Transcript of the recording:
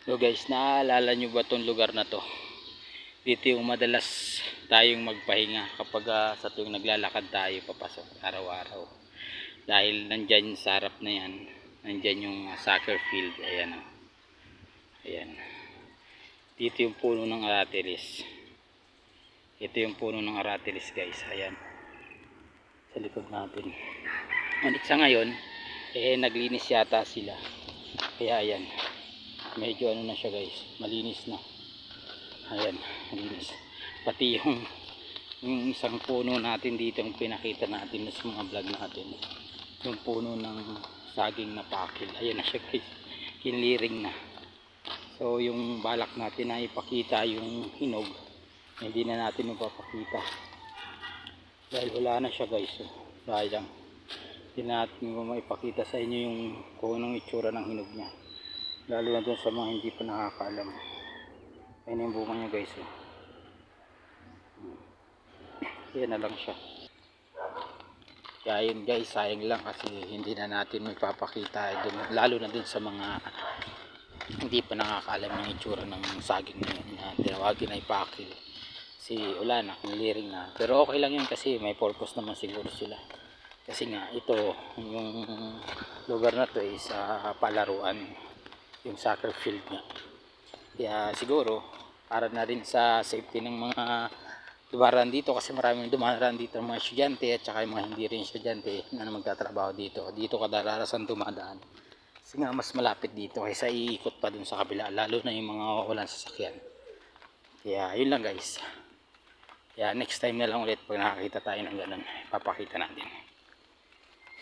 So guys, naaalala nyo ba tong lugar na to? Dito yung madalas tayong magpahinga kapag ah, sa tuwing naglalakad tayo papasok araw-araw. Dahil nandyan sa harap na yan, nandyan yung ah, soccer field. Ayan o. Ayan. Dito yung puno ng aratilis. Ito yung puno ng aratilis guys. Ayan. Sa likod natin. Ngunit sa ngayon, eh naglinis yata sila. Kaya ayan medyo ano na siya guys. Malinis na. Ayan malinis. Pati yung yung isang puno natin dito yung pinakita natin sa mga vlog natin. Yung puno ng saging na pakil. Ayan na siya guys. Kinliring na. So yung balak natin na ipakita yung hinog hindi na natin mapapakita. Dahil wala na siya guys. So, sayang. Hindi natin maipakita sa inyo yung kung anong itsura ng hinog niya lalo na dun sa mga hindi pa nakakaalam. Ayun yung bunga niya guys oh. yan na lang siya. Kaya yun guys sayang lang kasi hindi na natin may papakita dun, lalo na dun sa mga hindi pa nakakaalam ng itsura ng saging na na tinawagin ay pakil. Si wala na liring na. Pero okay lang yun kasi may purpose naman siguro sila. Kasi nga ito yung lugar na to is uh, palaruan yung soccer field niya. Kaya siguro para na rin sa safety ng mga dumaraan dito kasi maraming dumaraan dito ng mga estudyante at saka yung mga hindi rin estudyante na magtatrabaho dito. Dito kadalasan dumadaan. Kasi nga mas malapit dito kaysa iikot pa dun sa kabila lalo na yung mga walang sasakyan. Kaya yun lang guys. Kaya next time na lang ulit pag nakakita tayo ng ganun papakita natin